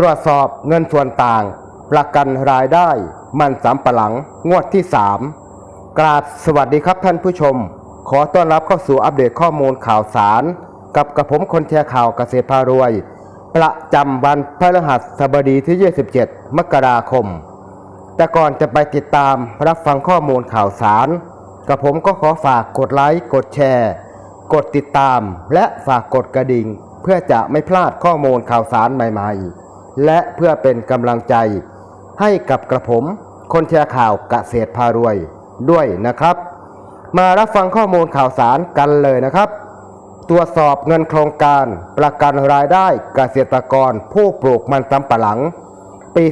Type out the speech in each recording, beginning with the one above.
ตรวจสอบเงินส่วนต่าง ประกันรายได้ มันสำปะหลัง งวดที่ 3 กราบสวัสดีครับท่านผู้ชม ขอต้อนรับเข้าสู่อัปเดตข้อมูลข่าวสาร กับกระผมคนแชร์ข่าวเกษตรพารวย ประจำวันพฤหัสบดีที่ 27 มกราคม แต่ก่อนจะไปติดตามรับฟังข้อมูลข่าวสารกระผมก็ขอฝากกดไลค์กดแชร์ กดติดตาม และฝากกดกระดิ่ง เพื่อจะไม่พลาดข้อมูลข่าวสารใหม่ ๆ และเพื่อเป็นกำลังใจ ให้กับกระผม คนแชร์ข่าวเกษตรพารวยด้วยนะครับ มารับฟังข้อมูลข่าวสารกันเลยนะครับ ตรวจสอบเงินโครงการประกันรายได้เกษตรกรผู้ปลูกมันสำปะหลัง ปี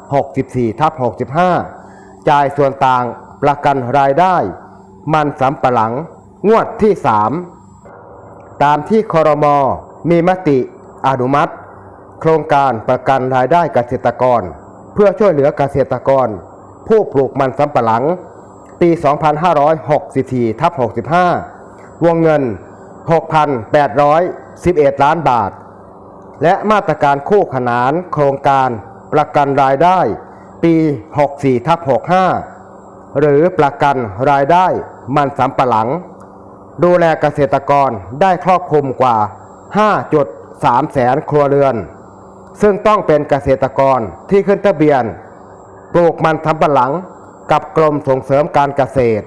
2564ทับ65 จ่ายส่วนต่างประกันรายได้ มันสำปะหลัง งวดที่ 3 ตามที่คอรมอมีมติอนุมัติ โครงการประกันรายได้เกษตรกร เพื่อช่วยเหลือเกษตรกร ผู้ปลูกมันสำปะหลัง ปี 2564ทับ65 วงเงิน 6,811 ล้านบาท และมาตรการคู่ขนานโครงการประกันรายได้ ปี 64ทับ65 หรือประกันรายได้มันสำปะหลัง ดูแลเกษตรกรได้ครอบคลุมกว่า 5.3 แสนครัวเรือน ซึ่งต้องเป็นเกษตรกรที่ขึ้นทะเบียน ปลูกมันสำปะหลังกับกรมส่งเสริมการเกษตร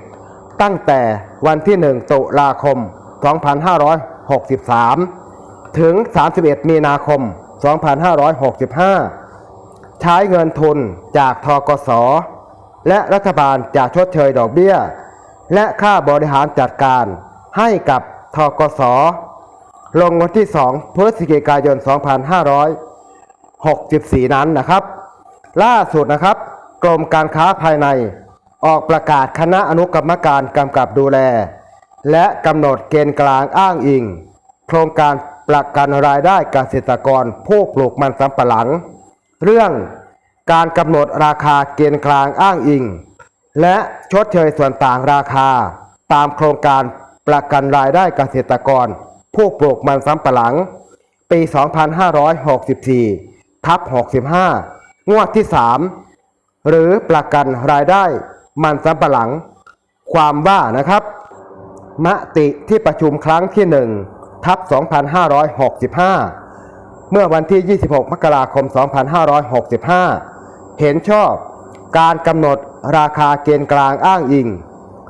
ตั้งแต่วันที่ 1 ตุลาคม 2563 ถึง 31 มีนาคม 2565 ใช้เงินทุนจากทกส และรัฐบาลจะชดเชยดอกเบี้ย และค่าบริหารจัดการให้กับทกส ลงวันที่ 2 พฤศจิกายน 2564นั้นนะครับ ล่าสุดนะครับ กรมการค้าภายใน ออกประกาศคณะอนุกรรมการกำกับดูแล และกำหนดเกณฑ์กลางอ้างอิง โครงการประกันรายได้เกษตรกรผู้ปลูกมันสำปะหลัง เรื่องการกำหนดราคาเกณฑ์กลางอ้างอิง และชดเชยส่วนต่างราคา ตามโครงการประกันรายได้เกษตรกร ผู้ปลูกมันสำปะหลัง ปี 2564 ทับ65 งวดที่ 3 หรือประกันรายได้มันสำปะหลัง ความว่านะครับ มติที่ประชุมครั้งที่ 1 ทับ 2565 เมื่อวันที่ 26 มกราคม 2565 เห็นชอบการกำหนดราคาเกณฑ์กลางอ้างอิง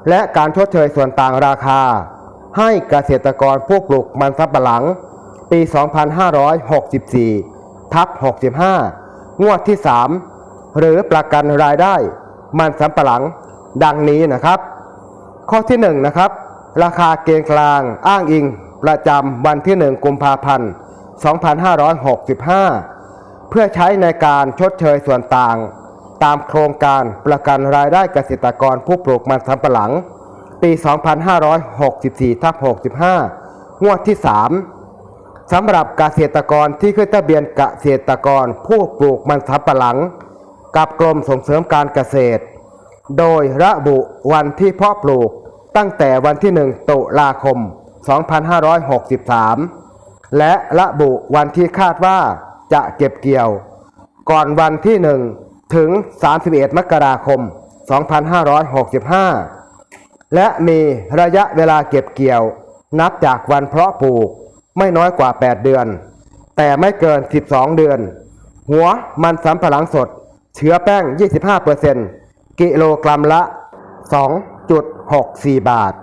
และการชดเชยส่วนต่างราคา ให้เกษตรกรผู้ปลูกมันสำปะหลัง ปี 2564 ทับ65 งวดที่ 3 หรือประกันรายได้ มันสำปะหลังดังนี้นะครับ ข้อที่ 1 นะครับ ราคาเกณฑ์กลางอ้างอิง ประจำวันที่ 1 กุมภาพันธ์ 2565 เพื่อใช้ในการชดเชยส่วนต่าง ตามโครงการประกันรายได้เกษตรกรผู้ปลูกมันสำปะหลัง ปี 2564ทับ65 งวดที่ 3 สำหรับเกษตรกรที่ขึ้นทะเบียนเกษตรกรผู้ปลูกมันสำปะหลัง กับกรมส่งเสริมการเกษตร โดยระบุวันที่เพาะปลูกตั้งแต่วันที่ 1 ตุลาคม 2563 และระบุวันที่คาดว่าจะเก็บเกี่ยว ก่อนวันที่ 1 ถึง 31 มกราคม 2565 และมีระยะเวลาเก็บเกี่ยว นับจากวันเพาะปลูก ไม่น้อยกว่า 8 เดือน แต่ไม่เกิน 12 เดือน หัวมันสำปะหลังสด เชื้อแป้ง 25%กิโลกรัมละ 2.64 บาท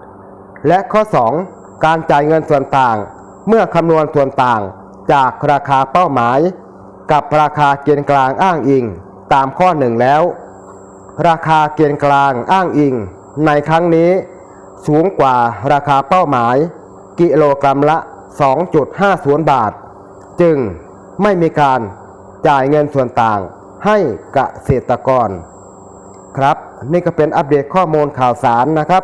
และข้อ 2 การจ่ายเงินส่วนต่าง เมื่อคำนวณส่วนต่างจากราคาเป้าหมาย กับราคาเกณฑ์กลางอ้างอิงตามข้อหนึ่งแล้ว ราคาเกณฑ์กลางอ้างอิง ในครั้งนี้ สูงกว่าราคาเป้าหมาย กิโลกรัมละ 2.50 บาท จึงไม่มีการจ่ายเงินส่วนต่างให้เกษตรกร ครับนี่ก็เป็นอัปเดตข้อมูลข่าวสารนะครับ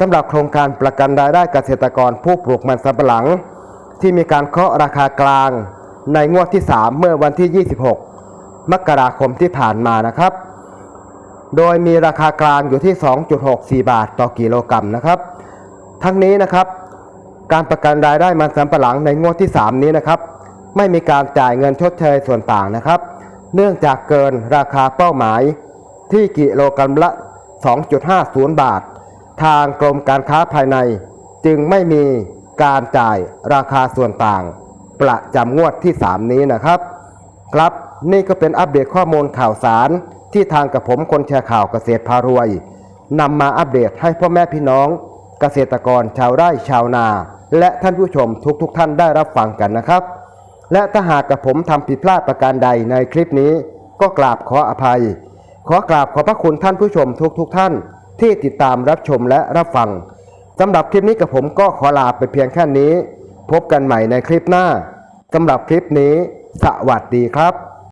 สำหรับโครงการประกันรายได้เกษตรกรผู้ปลูกมันสำปะหลัง ที่มีการเคาะราคากลางในงวดที่ 3 เมื่อวันที่ 26 มกราคมที่ผ่านมานะครับ โดยมีราคากลางอยู่ที่ 2.64 บาทต่อกิโลกรัมนะครับ ทั้งนี้นะครับ การประกันรายได้มันสำปะหลังในงวดที่ 3 นี้นะครับ ไม่มีการจ่ายเงินชดเชยส่วนต่างนะครับ เนื่องจากเกินราคาเป้าหมายที่กิโลกรัมละ 2.50 บาท ทางกรมการค้าภายใน จึงไม่มีการจ่ายราคาส่วนต่าง ประจำงวดที่ 3 นี้นะครับ ครับนี่ก็เป็นอัปเดตข้อมูลข่าวสารที่ทางกับผมคนแชร์ข่าวเกษตรพารวยนำมาอัปเดตให้พ่อแม่พี่น้อง เกษตรกรชาวไร่ชาวนา และท่านผู้ชมทุกๆทท่านได้รับฟังกันนะครับ และถ้าหากกับผมทำผิดพลาดประการใดในคลิปนี้ ก็กราบขออภัย ขอกราบขอพระคุณท่านผู้ชมทุกๆทท่าน ที่ติดตามรับชมและรับฟังสำหรับคลิปนี้กับผมก็ขอลาไปเพียงแค่นี้ พบกันใหม่ในคลิปหน้าสำหรับคลิปนี้ สวัสดีครับ